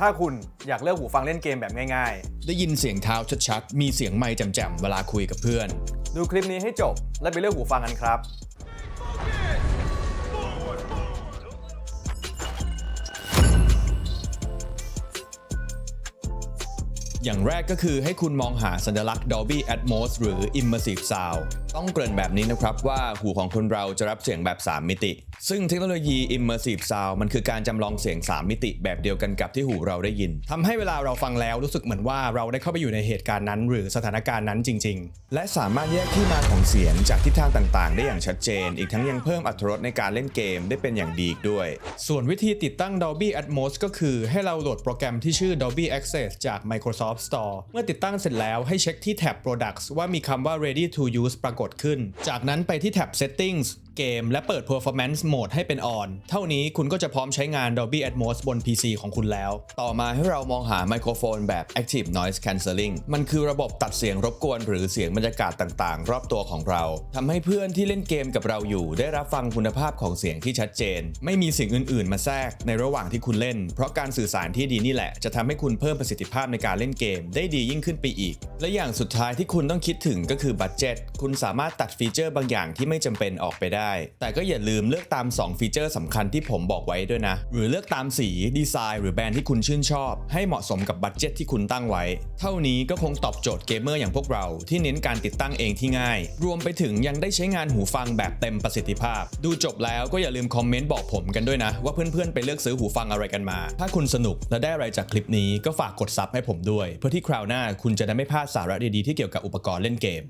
ถ้าคุณอยากเลือกหูฟังเล่นเกมแบบง่ายได้ยินเสียงเท้าชัดๆ มีเสียงไมค์แจ่มๆ เวลาคุยกับเพื่อนๆดูคลิปนี้ให้จบและไปเลือกหูฟังกันครับอย่างแรกก็คือให้คุณมองหาสัญลักษณ์ Dolby Atmos หรือ Immersive Sound ต้องเกริ่นแบบนี้นะครับว่าหูของคนเราจะรับเสียงแบบ 3 มิติ ซึ่งเทคโนโลยี Immersive Sound มันคือการจำลองเสียง 3 มิติแบบเดียวกันกับที่หูเราได้ยินทำให้เวลาเราฟังแล้วรู้สึกเหมือนว่าเราได้เข้าไปอยู่ในเหตุการณ์นั้น หรือสถานการณ์นั้นจริง ๆ และสามารถแยกที่มาของเสียงจากทิศทางต่างๆ ได้อย่างชัดเจน อีกทั้งยังเพิ่มอรรถรสในการเล่นเกมได้เป็นอย่างดีอีกด้วย ส่วนวิธีติดตั้ง Dolby Atmos ก็คือให้เราโหลดโปรแกรมที่ชื่อ Dolby Access จาก Microsoft Store เมื่อติดตั้งเสร็จแล้วให้เช็คที่แท็บ Products ว่ามีคำว่า Ready to Use ปรากฏขึ้น จากนั้นไปที่แท็บ Settings เกม และเปิด Performance Mode ให้เป็น On เท่านี้คุณก็จะพร้อมใช้งาน Dolby Atmos บน PC ของคุณแล้ว ต่อมาให้เรามองหาไมโครโฟนแบบ Active Noise Cancelling มันคือระบบตัดเสียงรบกวน หรือเสียงบรรยากาศต่างๆ รอบตัวของเราทำให้เพื่อนที่เล่นเกมกับเราอยู่ ได้รับฟังคุณภาพของเสียงที่ชัดเจน ไม่มีเสียงอื่น ๆ มาแทรกในระหว่างที่คุณเล่น เพราะการสื่อสารที่ดีนี่แหละ จะทำให้คุณเพิ่มประสิทธิภาพในการเล่นเกม ได้ดียิ่งขึ้นไปอีก และอย่างสุดท้ายที่คุณต้องคิดถึงก็คือบัตเจ็ตคุณสามารถตัดฟีเจอร์บางอย่างที่ไม่จำเป็นออกไปได้ แต่ก็อย่าลืมเลือกตาม 2 ฟีเจอร์สำคัญที่ผมบอกไว้ด้วยนะ หรือเลือกตามสีดีไซน์หรือแบรนด์ที่คุณชื่นชอบ ให้เหมาะสมกับบัตเจ็ตที่คุณตั้งไว้ เท่านี้ก็คงตอบโจทย์เกมเมอร์อย่างพวกเราที่เน้นการติดตั้งเองที่ง่าย รวมไปถึงยังได้ใช้งานหูฟังแบบเต็มประสิทธิภาพ ดูจบแล้วก็อย่าลืมคอมเมนต์บอกผมกันด้วยนะ ว่าเพื่อนๆไปเลือกซื้อหูฟังอะไรกันมา ถ้าคุณสนุกและได้อะไรจากคลิปนี้ก็ฝากกดซับให้ผมด้วย เพื่อที่คราวหน้าคุณจะได้ไม่พลาดสาระดีๆที่เกี่ยวกับอุปกรณ์เล่นเกม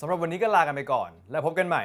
สำหรับวันนี้ก็ลากันไปก่อน แล้วพบกันใหม่